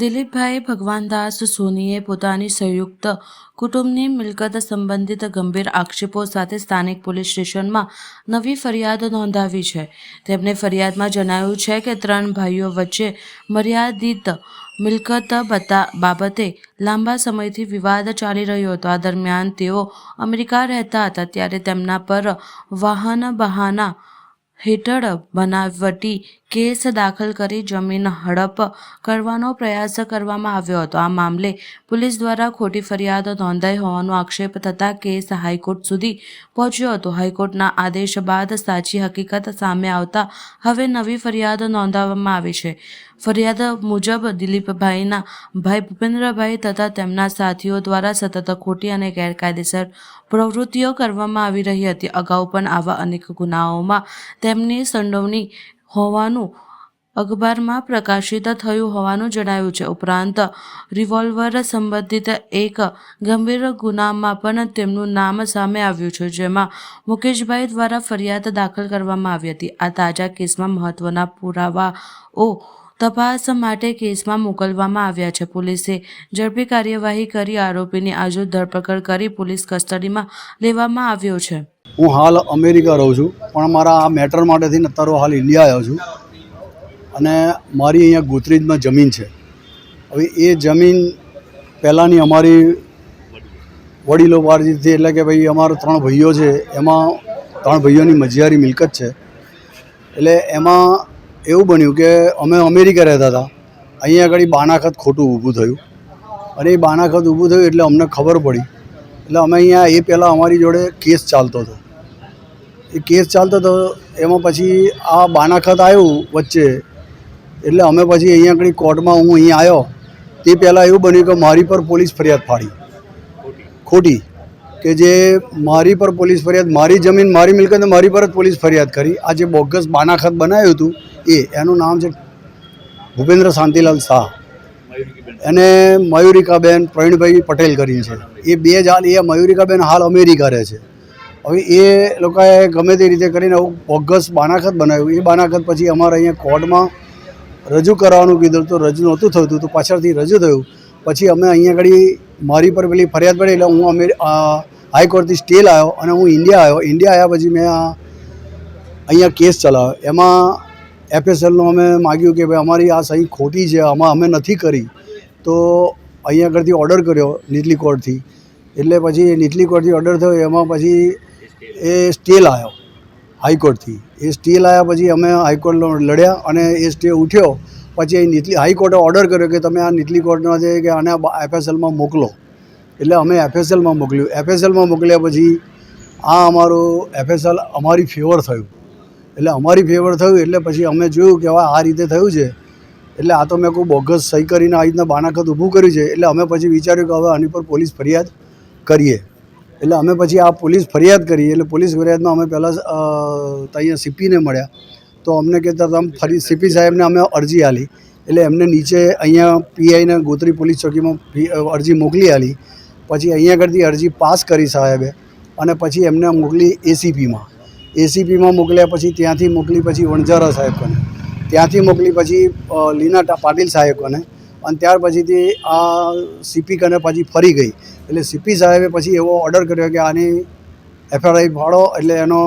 દિલીપભાઈ ભગવાનદાસ સોનીએ પોતાની સંયુક્ત કુટુંબની મિલકત સંબંધિત ગંભીર આક્ષેપો સાથે સ્થાનિક પોલીસ સ્ટેશનમાં નવી ફરિયાદ નોંધાવી છે. તેમણે ફરિયાદમાં જણાવ્યું છે કે ત્રણ ભાઈઓ વચ્ચે મર્યાદિત મિલકત બતા બાબતે લાંબા સમયથી વિવાદ ચાલી રહ્યો હતો. આ દરમિયાન તેઓ અમેરિકા રહેતા હતા ત્યારે તેમના પર વાહન બહાના હેઠળ બનાવટી કેસ દાખલ કરી જમીન હડપ કરવાનો પ્રયાસ કરવામાં આવ્યો હતો. આ મામલે પોલીસ દ્વારા ખોટી ફરિયાદ નોંધાઈ હોવાનો આક્ષેપ થતાં કેસ હાઈકોર્ટ સુધી પહોંચ્યો હતો. હાઈકોર્ટના આદેશ બાદ સાચી હકીકત સામે આવતા હવે નવી ફરિયાદ નોંધાવવામાં આવી છે. ફરિયાદ મુજબ દિલીપભાઈના ભાઈ ભૂપેન્દ્રભાઈ તથા તેમના સાથીઓ દ્વારા સતત ખોટી અને ગેરકાયદેસર પ્રવૃત્તિઓ કરવામાં આવી રહી હતી. અગાઉ પણ આવા અનેક ગુનાઓમાં તેમની સંડોવણી હોવાનું અખબારમાં પ્રકાશિત થયું હોવાનું જણાવ્યું છે. ઉપરાંત, રિવોલ્વર સંબંધિત એક ગંભીર ગુનામાં પણ તેમનું નામ સામે આવ્યું છે, જેમાં મુકેશભાઈ દ્વારા ફરિયાદ દાખલ કરવામાં આવી હતી. આ તાજા કેસમાં મહત્વના પુરાવાઓ તપાસ માટે કેસમાં મોકલવામાં આવ્યા છે. પોલીસે ઝડપી કાર્યવાહી કરી આરોપીની આજુ ધરપકડ કરી પોલીસ કસ્ટડીમાં લેવામાં આવ્યો છે. હું હાલ અમેરિકા રહું છું, પણ મારા આ મેટર માટેથી અત્યારે હાલ ઇન્ડિયા આવ્યો છું અને મારી અહીંયા ગોત્રીજમાં જમીન છે. હવે એ જમીન પહેલાંની અમારી વડીલો પારજીથી એટલે કે ભાઈ અમારા ત્રણ ભાઈઓ છે, એમાં ત્રણ ભાઈઓની મજિયારી મિલકત છે. એટલે એમાં એવું બન્યું કે અમે અમેરિકા રહેતા હતા. અહીંયા આગળ બાનાખત ખોટું ઊભું થયું. અને એ બાનાખત ઊભું થયું એટલે અમને ખબર પડી. એટલે અમે અહીંયા એ પહેલાં અમારી જોડે કેસ ચાલતો હતો. એ કેસ ચાલતો હતો, એમાં પછી આ બાનાખત આવ્યું વચ્ચે. એટલે અમે પછી અહીંયા આગળ કોર્ટમાં હું અહીંયા આવ્યો. તે પહેલાં એવું બન્યું કે મારી પર પોલીસ ફરિયાદ ફાડી ખોટી. કે જે મારી પર પોલીસ ફરિયાદ, મારી જમીન, મારી મિલકત મારી પર જ પોલીસ ફરિયાદ કરી. આ જે બોગસ બાનાખત બનાવ્યું હતું એ, એનું નામ છે ભૂપેન્દ્ર શાંતિલાલ શાહ. અને મયુરિકાબેન પ્રવીણભાઈ પટેલ કરીને છે. એ બે જ હાલ, એ મયુરિકાબેન હાલ અમેરિકા રહે છે. હવે એ લોકોએ ગમે તે રીતે કરીને આવું બોગસ બાનાખત બનાવ્યું. એ બાનાખત પછી અમારે અહીંયા કોર્ટમાં રજૂ કરવાનું કીધું તો રજૂ નહોતું થતું તો પાછળથી રજૂ થયું. પછી અમે અહીંયા આગળ મારી પર પેલી ફરિયાદ પડી એટલે હું અમે હાઈકોર્ટથી સ્ટે લાવ્યો અને હું ઇન્ડિયા આવ્યો. ઇન્ડિયા આવ્યા પછી મેં આ અહીંયા કેસ ચલાવ્યો. એમાં એફએસએલનું અમે માગ્યું કે ભાઈ અમારી આ સહી ખોટી છે, આમાં અમે નથી કરી. તો અહીંયા આગળથી ઓર્ડર કર્યો નીટલી કોર્ટથી. એટલે પછી નીટલી કોર્ટથી ઓર્ડર થયો, એમાં પછી એ સ્ટે લાવ્યો હાઈકોર્ટથી. એ સ્ટે લાવ્યા પછી અમે હાઈકોર્ટ લડ્યા અને એ સ્ટે ઉઠ્યો. પછી એ નીચલી હાઈકોર્ટે ઓર્ડર કર્યો કે તમે આ નીટલી કોર્ટમાં છે કે આને એફએસએલમાં મોકલો. એટલે અમે એફએસએલમાં મોકલ્યું. એફએસએલમાં મોકલ્યા પછી આ અમારું એફએસએલ અમારી ફેવર થયું. એટલે અમારી ફેવર થયું એટલે પછી અમે જોયું કે આ રીતે થયું છે. એટલે આ તો મેં કોઈ બોગસ સહી કરીને આ રીતના બાનાખત ઊભું કર્યું છે. એટલે અમે પછી વિચાર્યું કે હવે આની પર પોલીસ ફરિયાદ કરીએ. એટલે અમે પછી આ પોલીસ ફરિયાદ કરી. એટલે પોલીસ ફરિયાદમાં અમે પહેલાં અહીંયા સીપીને મળ્યા. તો અમને કહેતા તમે ફરી સીપી સાહેબને અમે અરજી આલી એટલે એમને નીચે અહીંયા પીઆઈને ગોત્રી પોલીસ ચોકીમાં અરજી મોકલી આલી પછી અહીંયા આગળથી અરજી પાસ કરી સાહેબે અને પછી એમને મોકલી એસીપીમાં. એસીપીમાં મોકલ્યા પછી ત્યાંથી મોકલી પછી વણઝારા સાહેબ કને ત્યાંથી મોકલી પછી લીના પાટીલ સાહેબ કને અને ત્યાર પછીથી આ સીપી કને પછી ફરી ગઈ. એટલે સીપી સાહેબે પછી એવો ઓર્ડર કર્યો કે આની એફઆરઆઈ ફાળો એટલે એનો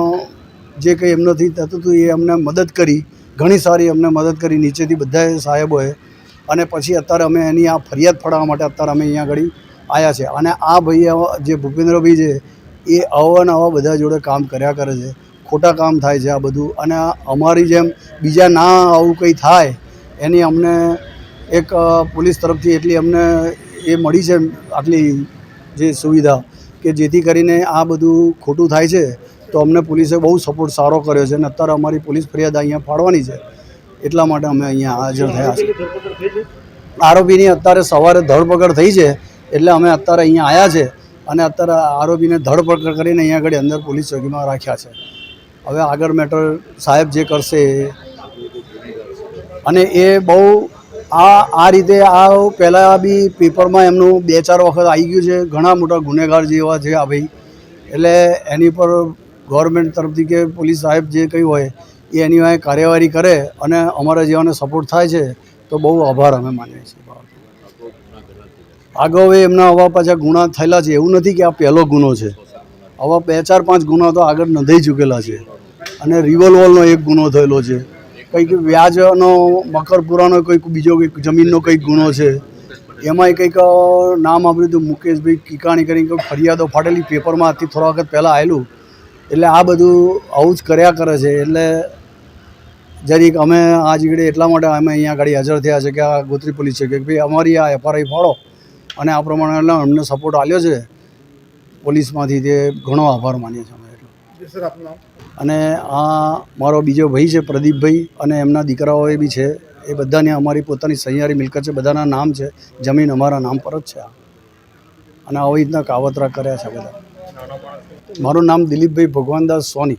જે કંઈ એમનાથી થતું હતું એ અમને મદદ કરી. ઘણી સારી અમને મદદ કરી. નીચેથી બધાએ સાહેબોએ. અને પછી અત્યારે અમે એની આ ફરિયાદ ફાળવવા માટે અત્યારે અમે અહીંયા આગળ આવ્યા છે. અને આ ભાઈ જે ભૂપેન્દ્રભાઈ છે, એ આવા ને બધા જોડે કામ કર્યા કરે છે. ખોટા કામ થાય છે આ બધું. અને અમારી જેમ બીજા ના આવું કંઈ થાય, એની અમને એક પોલીસ તરફથી એટલી અમને એ મળી છે આટલી જે સુવિધા કે જેથી કરીને આ બધું ખોટું થાય છે, તો અમને પોલીસે બહુ સપોર્ટ સારો કર્યો છે. અને અત્યારે અમારી પોલીસ ફરિયાદ અહીંયા ફાળવાની છે. એટલા માટે અમે અહીંયા હાજર થયા છે આરોપીની અત્યારે સવારે ધરપકડ થઈ છે. એટલે અમે અત્યારે અહીંયા આવ્યા છે અને અત્યારે આરોપીને ધરપકડ કરીને અહીંયા આગળ અંદર પોલીસ ચોકીમાં રાખ્યા છે. હવે આગળ મેટર સાહેબ જે કરશે અને એ બહુ આ આ રીતે આ પહેલાં બી પેપરમાં એમનું બે ચાર વખત આવી ગયું છે. ઘણા મોટા ગુનેગાર જેવા છે આ ભાઈ. એટલે એની પર ગવર્મેન્ટ તરફથી કે પોલીસ સાહેબ જે કહ્યું હોય એ એની વાંહે કાર્યવાહી કરે અને અમારા જેવાને સપોર્ટ થાય છે, તો બહુ આભાર અમે માનીએ છીએ. આગળ એમના આવા પાછા ગુના થયેલા છે. એવું નથી કે આ પહેલો ગુનો છે. આવા બે, ચાર, પાંચ ગુના તો આગળ નોંધાઈ ચૂકેલા છે. અને રિવોલ્વરનો એક ગુનો થયેલો છે. કંઈક વ્યાજનો, મકરપુરાનો કંઈક બીજો કંઈક જમીનનો કંઈક ગુનો છે. એમાંય કંઈક નામ આપ્યું હતું મુકેશભાઈ કિકાણી કરીને કંઈક ફરિયાદો ફાટેલી પેપરમાં આજથી થોડા વખત પહેલાં આવેલું એટલે આ બધું આવું જ કર્યા કરે છે. એટલે જરીક અમે આ જીગડે એટલા માટે અમે અહીંયા આગળ હાજર થયા છે કે આ ગોત્રી પોલીસ છે કે ભાઈ અમારી આ એફઆરઆઈ ફાળો અને આ પ્રમાણે અમને સપોર્ટ આપ્યો છે. પોલીસમાંથી તે ઘણો આભાર માનીએ છીએ અમે એટલો. અને આ મારો બીજો ભાઈ છે પ્રદીપભાઈ અને એમના દીકરાઓ એ બી છે. એ બધાને અમારી પોતાની સહિયારી મિલકત છે બધાના નામ છે. જમીન અમારા નામ પર જ છે આ. અને આવી રીતના કાવતરા કર્યા છે બધા. મારું નામ દિલીપભાઈ ભગવાનદાસ સોની.